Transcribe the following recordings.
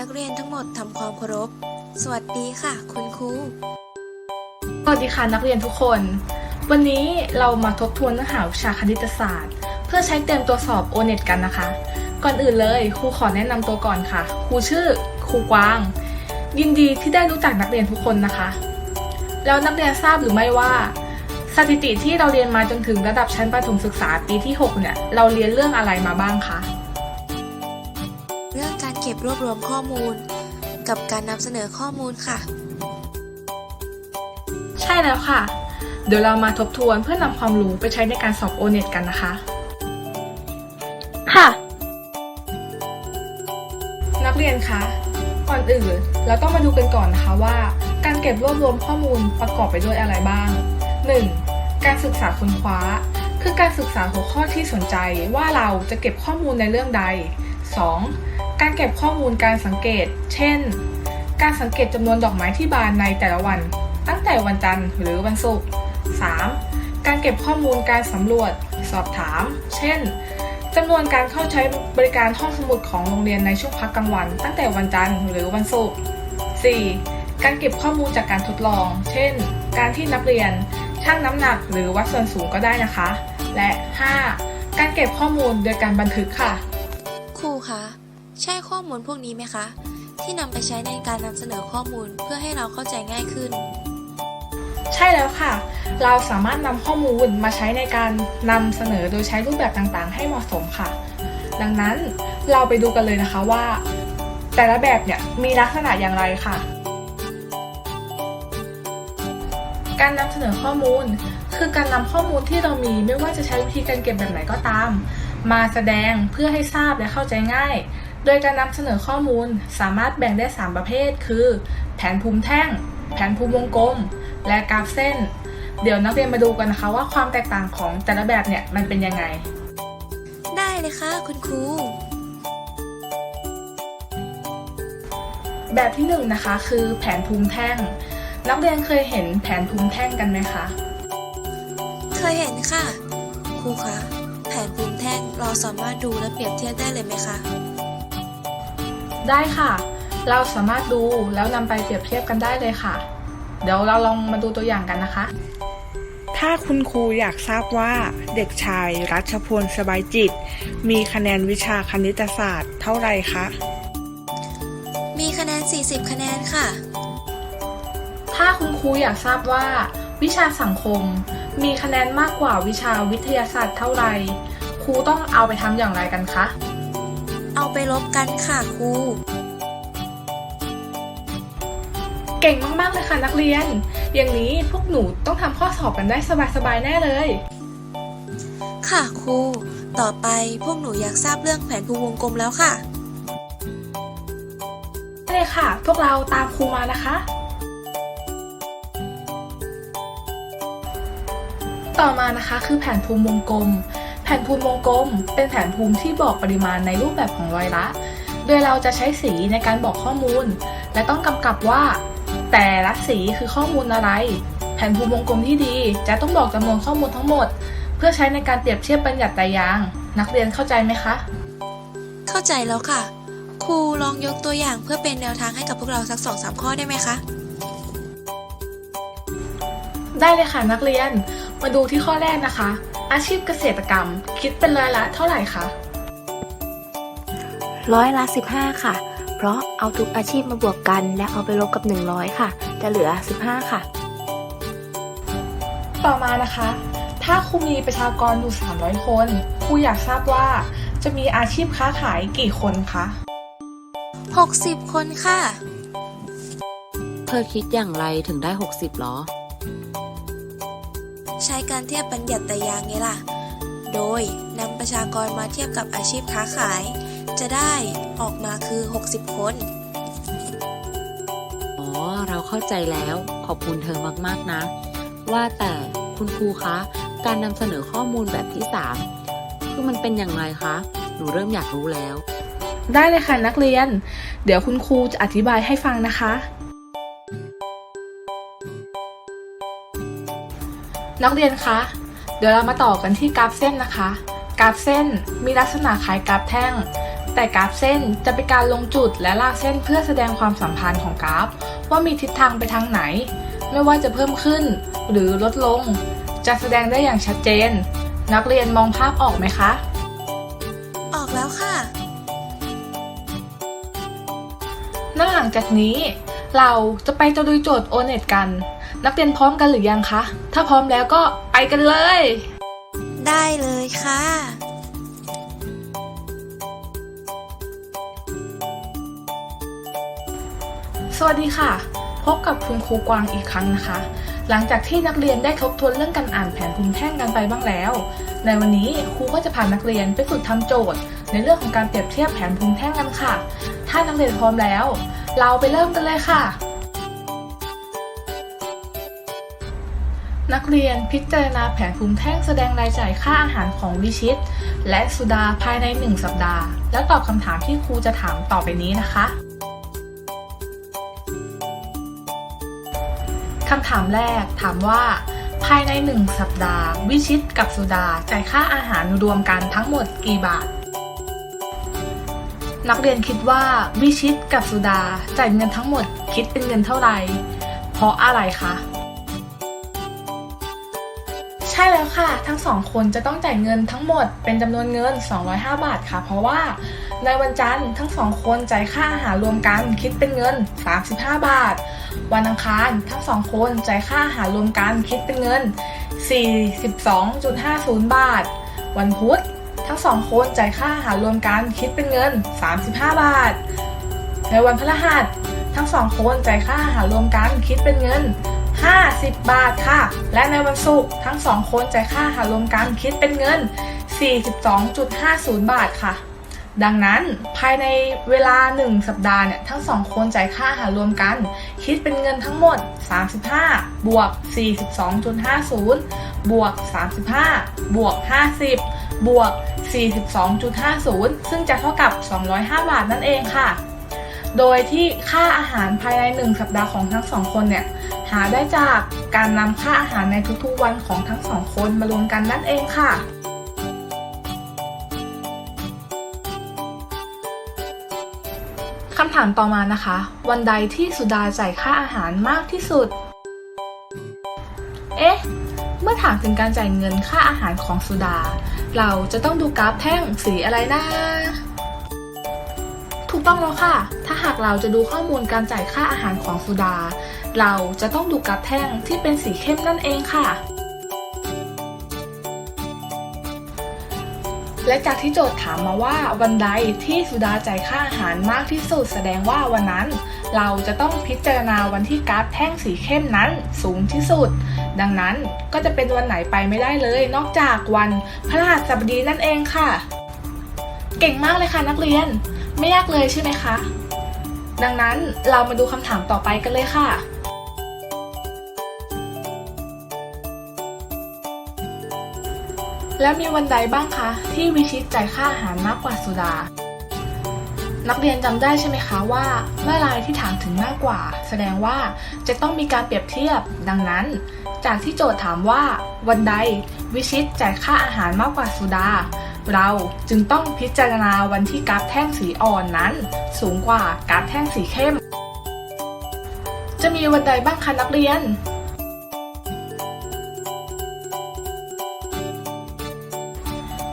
นักเรียนทั้งหมดทำความเคารพ สวัสดีค่ะ คุณครู สวัสดีค่ะนักเรียนทุกคน วันนี้เรามาทบทวนเนื้อหาวิชาคณิตศาสตร์ เพื่อใช้เตรียมตัวสอบโอเน็ตกันนะคะ ก่อนอื่นเลยครูขอแนะนำตัวก่อนค่ะ ครูชื่อครูกวาง ยินดีที่ได้รู้จักนักเรียนทุกคนนะคะ แล้วนักเรียนทราบหรือไม่ว่าสถิติที่เราเรียนมาจนถึงระดับชั้นประถมศึกษาปีที่ 6 เนี่ย เราเรียนเรื่องอะไรมาบ้างคะ การเก็บรวบรวมข้อมูล กับการนำเสนอข้อมูลค่ะ ใช่แล้วค่ะ เดี๋ยวเรามาทบทวนเพื่อนำความรู้ไปใช้ในการสอบโอเน็ตกันนะคะ ค่ะ นักเรียนคะก่อนอื่นเราต้องมาดูกันก่อนนะคะว่า การเก็บรวบรวมข้อมูลประกอบไปด้วยอะไรบ้าง 1. การศึกษาค้นคว้า คือการศึกษาหัวข้อที่สนใจว่าเราจะเก็บข้อมูลในเรื่องใด 2. การเก็บข้อมูลการสังเกต เช่น การสังเกตจำนวนดอกไม้ที่บานในแต่ละวัน ตั้งแต่วันจันทร์หรือวันศุกร์ 3. การเก็บข้อมูลการสำรวจ สอบถาม เช่นจำนวนการเข้าใช้บริการห้องสมุดของโรงเรียนในช่วงพักกลางวัน ตั้งแต่วันจันทร์หรือวันศุกร์ 4. การเก็บข้อมูลจากการทดลอง เช่น การที่นักเรียนชั่งน้ำหนักหรือวัดส่วนสูงก็ได้นะคะ และ 5. การเก็บข้อมูลโดยการบันทึกค่ะ ครูคะ ใช่ข้อมูลพวกนี้ไหมคะ ที่นำไปใช้ในการนำเสนอข้อมูลเพื่อให้เราเข้าใจง่ายขึ้น ใช่แล้วค่ะ เราสามารถนำข้อมูลมาใช้ในการนำเสนอโดยใช้รูปแบบต่างๆ ให้เหมาะสมค่ะ ดังนั้นเราไปดูกันเลยนะคะว่า แต่ละแบบเนี่ยมีลักษณะอย่างไรค่ะ การนำเสนอข้อมูล คือการนำข้อมูลที่เรามีไม่ว่าจะใช้วิธีการเก็บแบบไหนก็ตาม มาแสดงเพื่อให้ทราบและเข้าใจง่าย โดยการนำเสนอข้อมูลสามารถแบ่งได้ 3 ประเภท คือ แผนภูมิแท่ง แผนภูมิวงกลม และกราฟเส้น เดี๋ยวนักเรียนมาดูกันนะคะว่าความแตกต่างของแต่ละแบบเนี่ยมันเป็นยังไง ได้เลยค่ะคุณครู แบบที่1นงนะคะคือแผนภูมิแท่ง นักเรียนเคยเห็นแผนภูมิแท่งกันไหมคะ เคยเห็นค่ะ ครูคะ แผนภูมิแท่งเราสามารถดูและเปรียบเทียบได้เลยไหมคะ ได้ค่ะ เราสามารถดูแล้วนำไปเปรียบเทียบกันได้เลยค่ะ เดี๋ยวเราลองมาดูตัวอย่างกันนะคะ ถ้าคุณครูอยากทราบว่าเด็กชายรัชพลสบายจิต มีคะแนนวิชาคณิตศาสตร์เท่าไหร่คะ มีคะแนน 40 คะแนนค่ะ ถ้าคุณครูอยากทราบว่า วิชาสังคม มีคะแนนมากกว่าวิชาวิทยาศาสตร์เท่าไหร่ครูต้องเอาไปทำอย่างไรกันคะ เอาไปลบกันค่ะครู เก่งมากๆเลยค่ะนักเรียน อย่างนี้พวกหนูต้องทำข้อสอบกันได้สบายๆแน่เลย ค่ะครู ต่อไปพวกหนูอยากทราบเรื่องแผนภูมิวงกลมแล้วค่ะได้เลยค่ะ พวกเราตามครูมานะคะ ต่อมานะคะคือแผนภูมิวงกลมแผนภูมิวงกลม เป็นแผนภูมิที่บอกปริมาณในรูปแบบของรอยละ โดยเราจะใช้สีในการบอกข้อมูล และต้องกำกับว่า แต่ละสีคือข้อมูลอะไร แผนภูมิวงกลมที่ดี จะต้องบอกจำนวนข้อมูลทั้งหมด เพื่อใช้ในการเปรียบเทียบบัญญัติตายาง นักเรียนเข้าใจไหมคะ เข้าใจแล้วค่ะ ครูลองยกตัวอย่างเพื่อเป็นแนวทางให้กับพวกเราสักสองสามข้อได้ไหมคะได้เลยค่ะนักเรียน มาดูที่ข้อแรกนะคะ อาชีพเกษตรกรรม คิดเป็นรายละเท่าไหร่คะ ร้อยละ 15 ค่ะ เพราะเอาทุกอาชีพมาบวกกัน และเอาไปลบกับ 100 ค่ะ จะเหลือ 15 ค่ะ ต่อมานะคะ ถ้าครูมีประชากรอยู่ 300 คนครูอยากทราบว่า จะมีอาชีพค้าขายกี่คนคะ60 คนค่ะ เธอคิดอย่างไรถึงได้ 60หรอใช้การเทียบบัญญัติตายางไงล่ะ โดยนำประชากรมาเทียบกับอาชีพค้าขาย จะได้ออกมาคือ 60 คน อ๋อ เราเข้าใจแล้วขอบคุณเธอมากๆนะ ว่าแต่คุณครูคะ การนำเสนอข้อมูลแบบที่ 3 คือมันเป็นอย่างไรคะ หนูเริ่มอยากรู้แล้ว ได้เลยค่ะนักเรียน เดี๋ยวคุณครูจะอธิบายให้ฟังนะคะ นักเรียนคะ เดี๋ยวเรามาต่อกันที่กราฟเส้นนะคะ กราฟเส้นมีลักษณะคล้ายกราฟแท่ง แต่กราฟเส้นจะเป็นการลงจุดและลากเส้นเพื่อแสดงความสัมพันธ์ของกราฟ ว่ามีทิศทางไปทางไหน ไม่ว่าจะเพิ่มขึ้นหรือลดลง จะแสดงได้อย่างชัดเจน นักเรียนมองภาพออกไหมคะ ออกแล้วค่ะนั่นหลังจากนี้ เราจะไปตะลุยโจทย์โอเน็ตกัน นักเรียนพร้อมกันหรือยังคะ ถ้าพร้อมแล้วก็ไปกันเลย ได้เลยค่ะ สวัสดีค่ะ พบกับคุณครูกวางอีกครั้งนะคะ หลังจากที่นักเรียนได้ทบทวนเรื่องการอ่านแผนภูมิแท่งกันไปบ้างแล้ว ในวันนี้ครูก็จะพานักเรียนไปฝึกทำโจทย์ ในเรื่องของการเปรียบเทียบแผนภูมิแท่งกันค่ะ ถ้านักเรียนพร้อมแล้ว เราไปเริ่มกันเลยค่ะ นักเรียนพิจารณาแผนภูมิแท่งแสดงรายจ่ายค่าอาหารของวิชิต และสุดาภายใน 1 สัปดาห์ แล้วตอบคำถามที่ครูจะถามต่อไปนี้นะคะคำถามแรกถามว่า ภายใน 1 สัปดาห์ วิชิตกับสุดาจ่ายค่าอาหารรวมกันทั้งหมดกี่บาท นักเรียนคิดว่าวิชิตกับสุดาจ่ายเงินทั้งหมดคิดเป็นเงินเท่าไหร่ เพราะอะไรคะ ช่แล้วค่ะ ทั้งสองคนจะต้องจ่ายเงินทั้งหมดเป็นจำนวนเงิน 205 บาทค่ะ เพราะว่าในวันจันทร์ทั้งสองคนจ่ายค่าอาหารรวมกันคิดเป็นเงิน 35 บาท วันอังคารทั้งสองคนจ่ายค่าอาหารรวมกันคิดเป็นเงิน 42.50 บาท วันพุธทั้งสองคนจ่ายค่าอาหารรวมกันคิดเป็นเงิน 35 บาท ในวันพฤหัสทั้งสองคนจ่ายค่าอาหารรวมกันคิดเป็นเงิน 50 บาทค่ะ และในวันศุกร์ทั้งสองคนจ่ายค่าอาหารรวมกันคิดเป็นเงิน 42.50 บาทค่ะ ดังนั้นภายในเวลา 1 สัปดาห์เนี่ยทั้งสองคนจ่ายค่าอาหารรวมกัน คิดเป็นเงินทั้งหมด 35 บวก 42.50 บวก 35 บวก 50 บวก 42.50 ซึ่งจะเท่ากับ 205 บาทนั่นเองค่ะ โดยที่ค่าอาหารภายใน 1 สัปดาห์ของทั้งสองคนเนี่ยหาได้จากการนำค่าอาหารในทุกๆวันของทั้งสองคนมารวมกันนั่นเองค่ะคำถามต่อมานะคะ วันใดที่สุดาจ่ายค่าอาหารมากที่สุด เอ๊ะ เมื่อถามถึงการจ่ายเงินค่าอาหารของสุดา เราจะต้องดูกราฟแท่งสีอะไรนะ ถูกต้องแล้วค่ะ ถ้าหากเราจะดูข้อมูลการจ่ายค่าอาหารของสุดา เราจะต้องดูกราฟแท่งที่เป็นสีเข้มนั่นเองค่ะ และจากที่โจทย์ถามมาว่าวันใดที่สุดาจ่ายค่าอาหารมากที่สุดแสดงว่าวันนั้น เราจะต้องพิจารณาวันที่กราฟแท่งสีเข้มนั้นสูงที่สุด ดังนั้นก็จะเป็นวันไหนไปไม่ได้เลย นอกจากวันพฤหัสบดีนั่นเองค่ะ เก่งมากเลยค่ะนักเรียน ไม่ยากเลยใช่ไหมคะ ดังนั้นเรามาดูคำถามต่อไปกันเลยค่ะ แล้วมีวันใดบ้างคะ ที่วิชิตจ่ายค่าอาหารมากกว่าสุดา นักเรียนจำได้ใช่ไหมคะว่าเมื่อไรที่ถามถึงมากกว่า แสดงว่าจะต้องมีการเปรียบเทียบ ดังนั้น จากที่โจทย์ถามว่า วันใดวิชิตจ่ายค่าอาหารมากกว่าสุดา เราจึงต้องพิจารณาวันที่กราฟแท่งสีอ่อนนั้น สูงกว่ากราฟแท่งสีเข้ม จะมีวันใดบ้างคะนักเรียน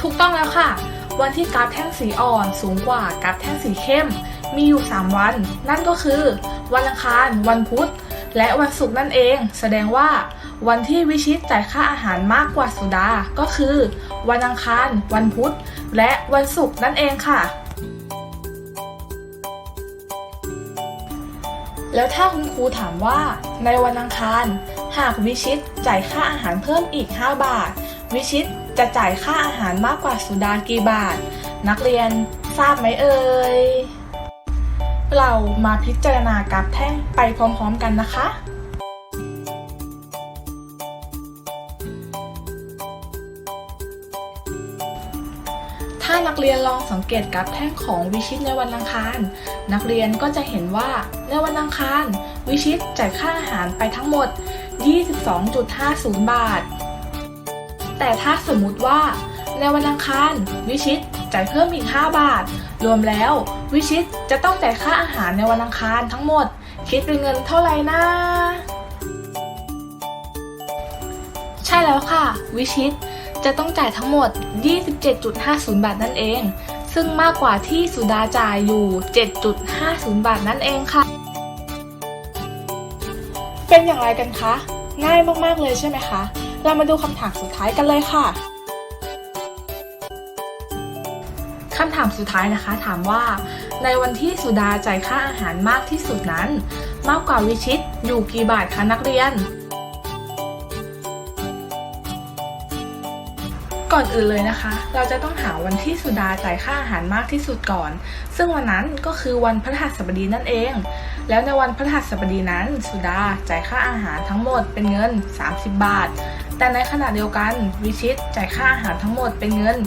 ถูกต้องแล้วค่ะ วันที่กราฟแท่งสีอ่อนสูงกว่ากราฟแท่งสีเข้ม มีอยู่ 3 วัน นั่นก็คือ วันอังคาร วันพุธ และวันศุกร์นั่นเอง แสดงว่า วันที่วิชิตจ่ายค่าอาหารมากกว่าสุดา ก็คือ วันอังคาร วันพุธ และวันศุกร์นั่นเองค่ะ แล้วถ้าคุณครูถามว่า ในวันอังคาร หากวิชิตจ่ายค่าอาหารเพิ่มอีก 5 บาท วิชิตจะจ่ายค่าอาหารมากกว่าสุดากี่บาท นักเรียนทราบไหมเอ่ย เรามาพิจารณากราฟแท่งไปพร้อมๆกันนะคะ นักเรียนลองสังเกตกราฟแท่งของวิชิตในวันอังคาร นักเรียนก็จะเห็นว่าในวันอังคาร วิชิตจ่ายค่าอาหารไปทั้งหมด 22.50 บาท แต่ถ้าสมมุติว่าในวันอังคาร วิชิตจ่ายเพิ่มอีก 5 บาท รวมแล้ว วิชิตจะต้องจ่ายค่าอาหารในวันอังคารทั้งหมด คิดเป็นเงินเท่าไหร่นะใช่แล้วค่ะ วิชิต จะต้องจ่ายทั้งหมด 27.50 บาทนั่นเอง ซึ่งมากกว่าที่สุดาจ่ายอยู่ 7.50 บาทนั่นเองค่ะ เป็นอย่างไรกันคะ ง่ายมากๆเลยใช่ไหมคะ เรามาดูคำถามสุดท้ายกันเลยค่ะคำถามสุดท้ายนะคะถามว่า ในวันที่สุดาจ่ายค่าอาหารมากที่สุดนั้น มากกว่าวิชิตอยู่กี่บาทคะนักเรียน ก่อนอื่นเลยนะคะ เราจะต้องหาวันที่สุดาจ่ายค่าอาหารมากที่สุดก่อน ซึ่งวันนั้นก็คือวันพฤหัสบดีนั่นเอง แล้วในวันพฤหัสบดีนั้น สุดาจ่ายค่าอาหารทั้งหมดเป็นเงิน 30 บาท แต่ในขณะเดียวกันวิชิตจ่ายค่าอาหารทั้งหมดเป็นเงิน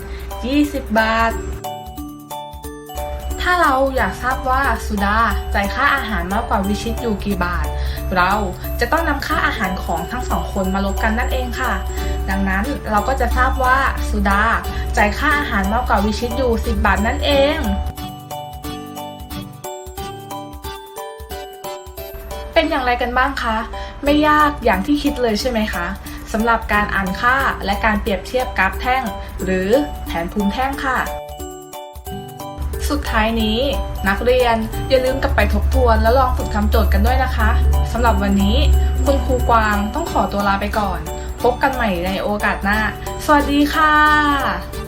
20 บาท ถ้าเราอยากทราบว่าสุดาจ่ายค่าอาหารมากกว่าวิชิตอยู่กี่บาท เราจะต้องนำค่าอาหารของทั้งสองคนมาลบกันนั่นเองค่ะ ดังนั้นเราก็จะทราบว่าสุดาจ่ายค่าอาหารมากกว่าวิชิตอยู่ 10 บาทนั่นเอง เป็นอย่างไรกันบ้างคะ ไม่ยากอย่างที่คิดเลยใช่ไหมคะสำหรับการอ่านค่าและการเปรียบเทียบกราฟแท่ง หรือแผนภูมิแท่งค่ะ สุดท้ายนี้ นักเรียนอย่าลืมกลับไปทบทวนแล้วลองฝึกทำโจทย์กันด้วยนะคะสำหรับวันนี้ คุณครูกวางต้องขอตัวลาไปก่อน พบกันใหม่ในโอกาสหน้า สวัสดีค่ะ